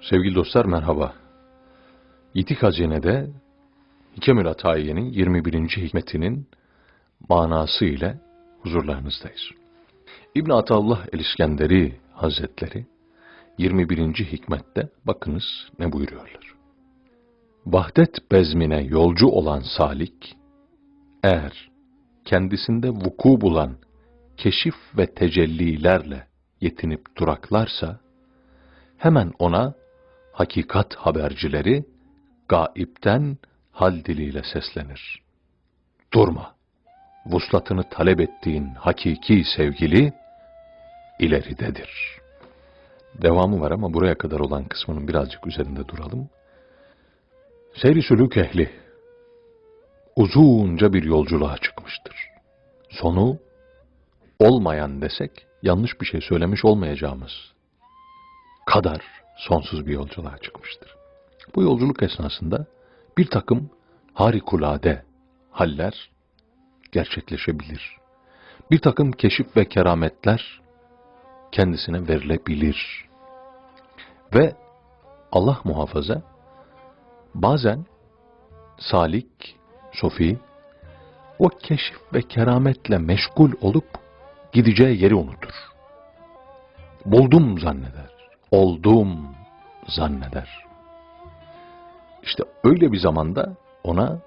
Sevgili dostlar merhaba. İtik Hazine'de Hikemül Atayiye'nin 21. hikmetinin manası ile huzurlarınızdayız. İbn Atallah el-İskenderi Hazretleri 21. hikmette bakınız ne buyuruyorlar. Vahdet bezmine yolcu olan salik, eğer kendisinde vuku bulan keşif ve tecellilerle yetinip duraklarsa, hemen ona hakikat habercileri gaipten hal diliyle seslenir. Durma, vuslatını talep ettiğin hakiki sevgili ileridedir. Devamı var ama buraya kadar olan kısmının birazcık üzerinde duralım. Seyri sülük ehli uzunca bir yolculuğa çıkmıştır. Sonu olmayan desek yanlış bir şey söylemiş olmayacağımız kadar sonsuz bir yolculuğa çıkmıştır. Bu yolculuk esnasında bir takım harikulade haller gerçekleşebilir. Bir takım keşif ve kerametler kendisine verilebilir. Ve Allah muhafaza bazen salik, sofi o keşif ve kerametle meşgul olup gideceği yeri unutur. Buldum zanneder, oldum zanneder. İşte öyle bir zamanda ona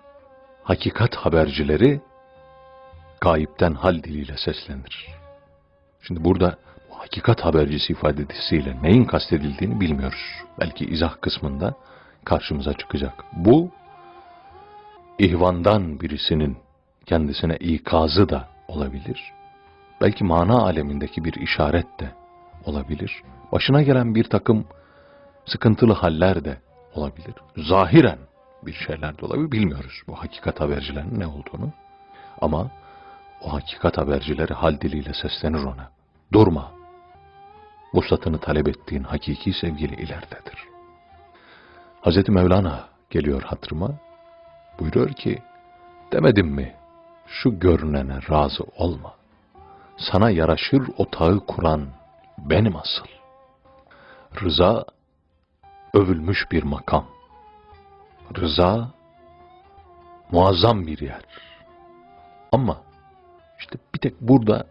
hakikat habercileri gayipten hal diliyle seslenir. Şimdi burada bu hakikat habercisi ifadesiyle neyin kastedildiğini bilmiyoruz. Belki izah kısmında karşımıza çıkacak. Bu ihvandan birisinin kendisine ikazı da olabilir. Belki mana alemindeki bir işaret de olabilir. Başına gelen bir takım sıkıntılı haller de olabilir. Zahiren bir şeyler de olabilir. Bilmiyoruz bu hakikat habercilerinin ne olduğunu. Ama o hakikat habercileri hal diliyle seslenir ona. Durma. Vuslatını talep ettiğin hakiki sevgili ileridedir. Hazreti Mevlana geliyor hatırıma. Buyuruyor ki, demedim mi şu görünene razı olma. Sana yaraşır otağı kuran benim asıl. Rıza övülmüş bir makam. Rıza muazzam bir yer. Ama işte bir tek burada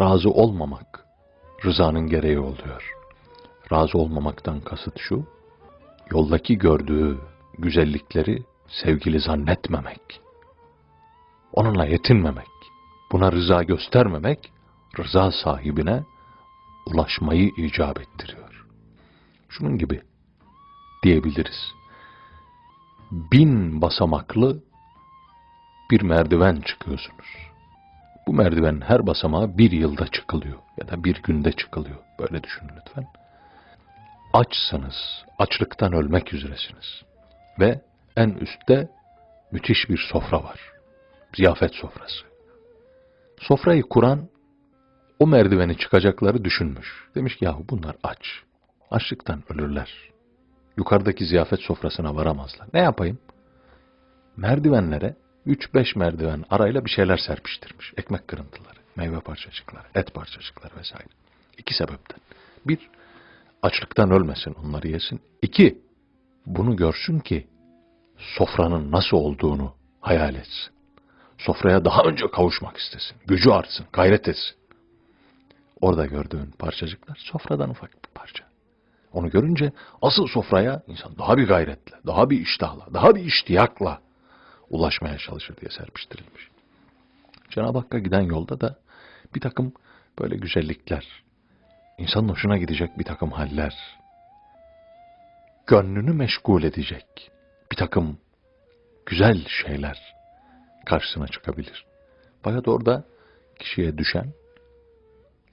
razı olmamak rızanın gereği oluyor. Razı olmamaktan kasıt şu, yoldaki gördüğü güzellikleri sevgili zannetmemek. Onunla yetinmemek. Buna rıza göstermemek, rıza sahibine ulaşmayı icap ettiriyor. Şunun gibi diyebiliriz. Bin basamaklı bir merdiven çıkıyorsunuz. Bu merdivenin her basamağı bir yılda çıkılıyor ya da bir günde çıkılıyor. Böyle düşünün lütfen. Açsınız, açlıktan ölmek üzeresiniz. Ve en üstte müthiş bir sofra var. Ziyafet sofrası. Sofrayı kuran o merdiveni çıkacakları düşünmüş. Demiş ki yahu bunlar aç. Açlıktan ölürler. Yukarıdaki ziyafet sofrasına varamazlar. Ne yapayım? Merdivenlere 3-5 merdiven arayla bir şeyler serpiştirmiş. Ekmek kırıntıları, meyve parçacıkları, et parçacıkları vesaire. İki sebepten. Bir, açlıktan ölmesin onları yesin. İki, bunu görsün ki sofranın nasıl olduğunu hayal etsin. Sofraya daha önce kavuşmak istesin. Gücü artsın, gayret etsin. Orada gördüğün parçacıklar sofradan ufak bir parça. Onu görünce asıl sofraya insan daha bir gayretle, daha bir iştahla, daha bir iştiyakla ulaşmaya çalışır diye serpiştirilmiş. Cenab-ı Hakk'a giden yolda da bir takım böyle güzellikler, insanın hoşuna gidecek bir takım haller, gönlünü meşgul edecek bir takım güzel şeyler karşısına çıkabilir. Fakat orada kişiye düşen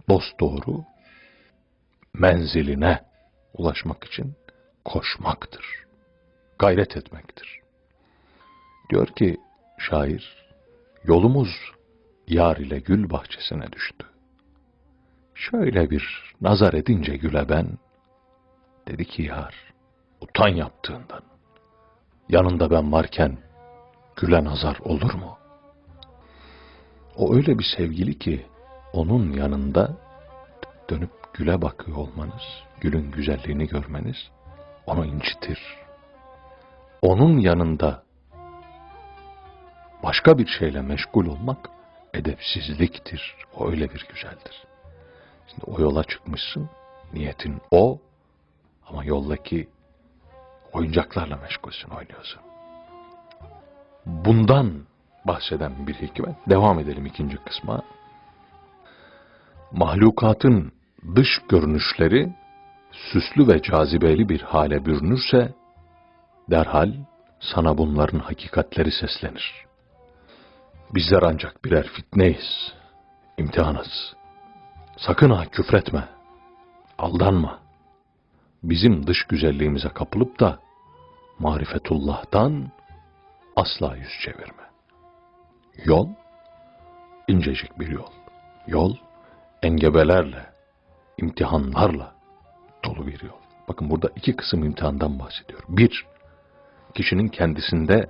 dost doğru menziline ulaşmak için koşmaktır. Gayret etmektir. Diyor ki şair, yolumuz yar ile gül bahçesine düştü. Şöyle bir nazar edince güle ben, dedi ki yar, utan yaptığından. Yanında ben varken güle nazar olur mu? O öyle bir sevgili ki, onun yanında dönüp güle bakıyor olmanız, gülün güzelliğini görmeniz onu incitir. Onun yanında başka bir şeyle meşgul olmak edepsizliktir. O öyle bir güzeldir. Şimdi o yola çıkmışsın, niyetin o ama yoldaki oyuncaklarla meşgulsün, oynuyorsun. Bundan bahseden bir hikmet. Devam edelim ikinci kısma. Mahlukatın dış görünüşleri süslü ve cazibeli bir hale bürünürse derhal sana bunların hakikatleri seslenir. Bizler ancak birer fitneyiz, imtihanız. Sakın ha küfretme, aldanma. Bizim dış güzelliğimize kapılıp da marifetullah'tan asla yüz çevirme. Yol, incecik bir yol. Yol, engebelerle, imtihanlarla dolu bir yol. Bakın burada iki kısım imtihandan bahsediyor. Bir, kişinin kendisinde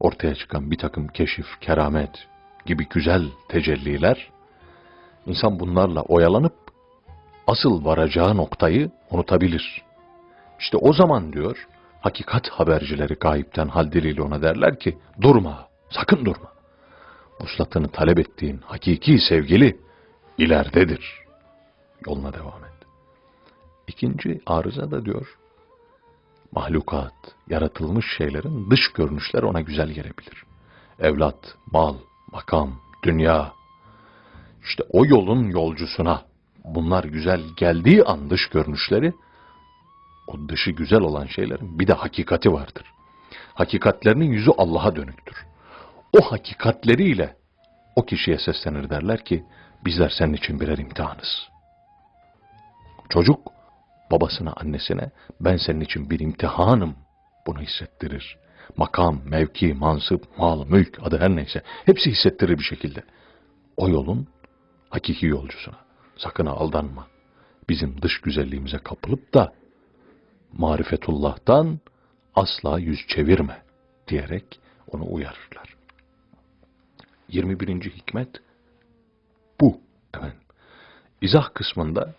ortaya çıkan bir takım keşif, keramet gibi güzel tecelliler, insan bunlarla oyalanıp asıl varacağı noktayı unutabilir. İşte o zaman diyor, hakikat habercileri gayipten hal diliyle ona derler ki, durma, sakın durma. Vuslatını talep ettiğin hakiki sevgili ileridedir. Yoluna devam et. İkinci arıza da diyor, mahlukat, yaratılmış şeylerin dış görünüşleri ona güzel gelebilir. Evlat, mal, makam, dünya. İşte o yolun yolcusuna bunlar güzel geldiği an dış görünüşleri, o dışı güzel olan şeylerin bir de hakikati vardır. Hakikatlerinin yüzü Allah'a dönüktür. O hakikatleriyle o kişiye seslenir derler ki, bizler senin için birer imtihanız. Çocuk babasına, annesine ben senin için bir imtihanım bunu hissettirir. Makam, mevki, mansıp, mal, mülk adı her neyse hepsi hissettirir bir şekilde. O yolun hakiki yolcusuna. Sakın aldanma. Bizim dış güzelliğimize kapılıp da marifetullah'tan asla yüz çevirme diyerek onu uyarırlar. 21. hikmet. İzah kısmında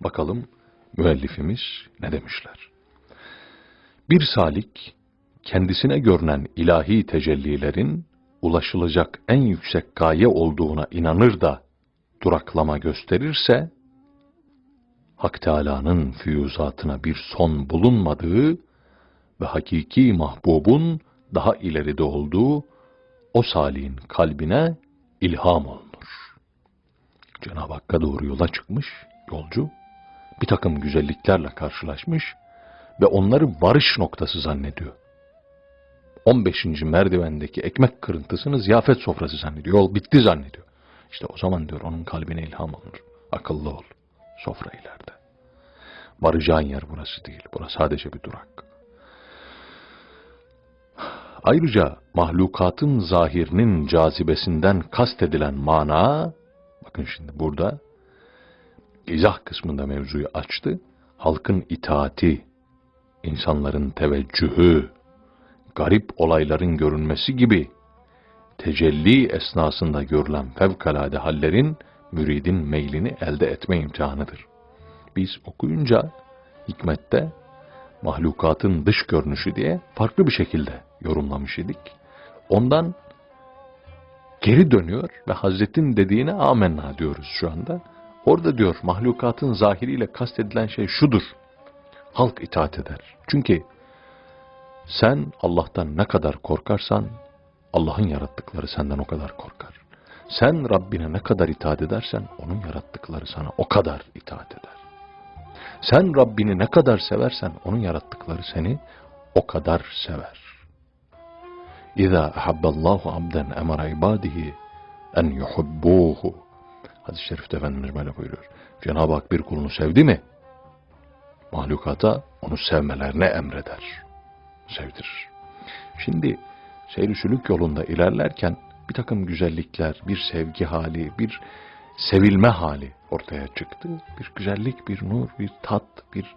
bakalım müellifimiz ne demişler. Bir salik kendisine görünen ilahi tecellilerin ulaşılacak en yüksek gaye olduğuna inanır da duraklama gösterirse Hak Teâlâ'nın füyüzatına bir son bulunmadığı ve hakiki mahbubun daha ileride olduğu o salihin kalbine ilham olunur. Cenab-ı Hakk'a doğru yola çıkmış yolcu, bir takım güzelliklerle karşılaşmış ve onları varış noktası zannediyor. 15. merdivendeki ekmek kırıntısını ziyafet sofrası zannediyor. Yol bitti zannediyor. İşte o zaman diyor onun kalbine ilham olunur. Akıllı ol. Sofra ileride. Varacağın yer burası değil. Burası sadece bir durak. Ayrıca mahlukatın zahirinin cazibesinden kastedilen mana, bakın şimdi burada izah kısmında mevzuyu açtı. Halkın itaati, insanların teveccühü, garip olayların görünmesi gibi tecelli esnasında görülen fevkalade hallerin müridin meylini elde etme imtihanıdır. Biz okuyunca hikmette mahlukatın dış görünüşü diye farklı bir şekilde yorumlamış idik. Ondan geri dönüyor ve Hazretin dediğine amenna diyoruz şu anda. Orada diyor mahlukatın zahiriyle kastedilen şey şudur. Halk itaat eder. Çünkü sen Allah'tan ne kadar korkarsan Allah'ın yarattıkları senden o kadar korkar. Sen Rabbine ne kadar itaat edersen onun yarattıkları sana o kadar itaat eder. Sen Rabbini ne kadar seversen onun yarattıkları seni o kadar sever. İza ahabballahu abden emara ibadihi en yuhibbuhu. Hadis-i şerifte Efendimiz böyle buyuruyor. Cenab-ı Hak bir kulunu sevdi mi? Mahlukata onu sevmelerine emreder. Sevdirir. Şimdi seyri sülük yolunda ilerlerken bir takım güzellikler, bir sevgi hali, bir sevilme hali ortaya çıktı. Bir güzellik, bir nur, bir tat, bir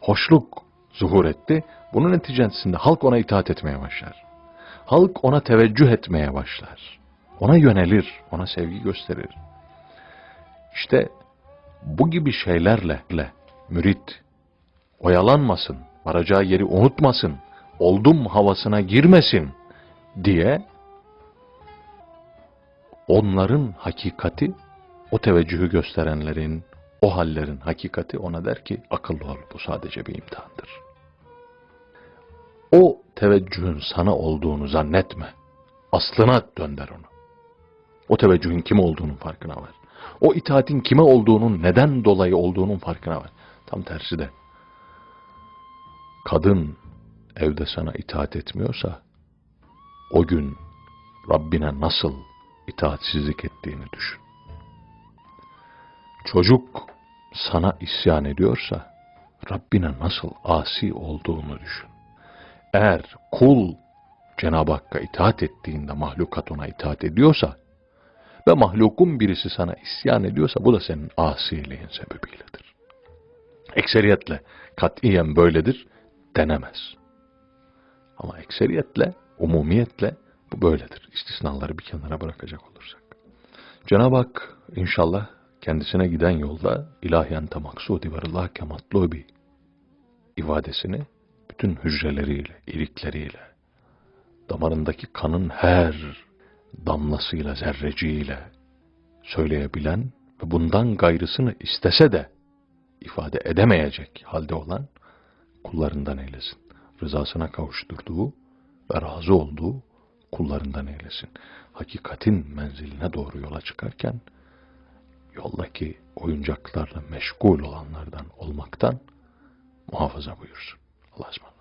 hoşluk zuhur etti. Bunun neticesinde halk ona itaat etmeye başlar. Halk ona teveccüh etmeye başlar. Ona yönelir, ona sevgi gösterir. İşte bu gibi şeylerle mürit oyalanmasın, varacağı yeri unutmasın, oldum havasına girmesin diye onların hakikati, o teveccühü gösterenlerin, o hallerin hakikati ona der ki akıllı ol bu sadece bir imtihandır. O teveccühün sana olduğunu zannetme. Aslına dönder onu. O teveccühün kim olduğunun farkına var. O itaatin kime olduğunun, neden dolayı olduğunun farkına var. Tam tersi de. Kadın evde sana itaat etmiyorsa, o gün Rabbine nasıl itaatsizlik ettiğini düşün. Çocuk sana isyan ediyorsa, Rabbine nasıl asi olduğunu düşün. Eğer kul Cenab-ı Hakk'a itaat ettiğinde mahlukat ona itaat ediyorsa ve mahlukun birisi sana isyan ediyorsa bu da senin asiliğin sebebiyledir. Ekseriyetle katiyen böyledir denemez. Ama ekseriyetle, umumiyetle bu böyledir. İstisnaları bir kenara bırakacak olursak. Cenab-ı Hak inşallah kendisine giden yolda ilahiyen temaksudi ve matlubi ifadesini bütün hücreleriyle, ilikleriyle, damarındaki kanın her damlasıyla, zerreciğiyle söyleyebilen ve bundan gayrısını istese de ifade edemeyecek halde olan kullarından eylesin. Rızasına kavuşturduğu ve razı olduğu kullarından eylesin. Hakikatin menziline doğru yola çıkarken yoldaki oyuncaklarla meşgul olanlardan olmaktan muhafaza buyursun. Allah'a ısmarladık.